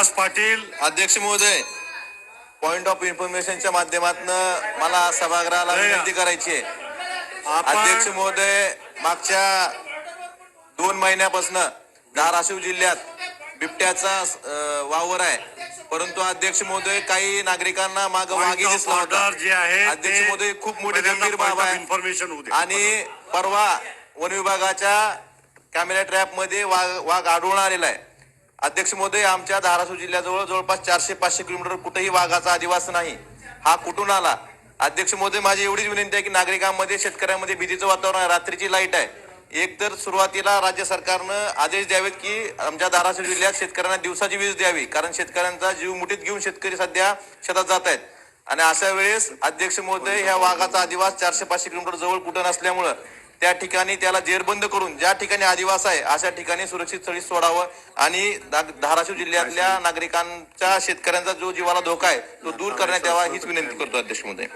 विलास पाटील. अध्यक्ष महोदय point of इन्फॉर्मेशनच्या माध्यमातून मला सभागृहाला. विनंती करायची आहे. अध्यक्ष महोदय मागच्या दोन महिन्यापासून धाराशिव जिल्ह्यात बिबट्याचा वावर आहे. परंतु अध्यक्ष महोदय काही नागरिकांना माग मागे दिसला होता. जे आहे अध्यक्ष महोदय खूप मोठी पहिल्यांदा गंभीर बाब आहे. दे. आणि परवा वन विभागाच्या कॅमेरा ट्रॅपमध्ये वाघ वाघ आढळून आलेला आहे. अध्यक्ष महोदय आमच्या धाराशिव जिल्ह्याजवळ जवळपास चारशे पाचशे किलोमीटर कुठेही वाघाचा अधिवास नाही. हा कुठून आला? अध्यक्ष महोदय माझी एवढीच विनंती आहे की नागरिकांमध्ये शेतकऱ्यांमध्ये भीतीचं वातावरण आहे. रात्रीची लाइट आहे. एक तर सुरुवातीला राज्य सरकारनं आदेश द्यावेत की आमच्या धाराशिव जिल्ह्यात शेतकऱ्यांना दिवसाची वीज द्यावी. कारण शेतकऱ्यांचा जीव मुठीत घेऊन शेतकरी सध्या शेतात जात आहेत. आणि अशा वेळेस अध्यक्ष महोदय ह्या वाघाचा अधिवास चारशे पाचशे किलोमीटर जवळ कुठं नसल्यामुळं त्या ठिकाणी त्याला जेरबंद करून ज्या ठिकाणी आदिवास आहे अशा ठिकाणी सुरक्षित स्थळी सोडावं आणि धाराशिव जिल्ह्यातल्या नागरिकांच्या शेतकऱ्यांचा जो जीवाला धोका आहे तो दूर करण्यात यावा हीच विनंती करतो अध्यक्ष महोदय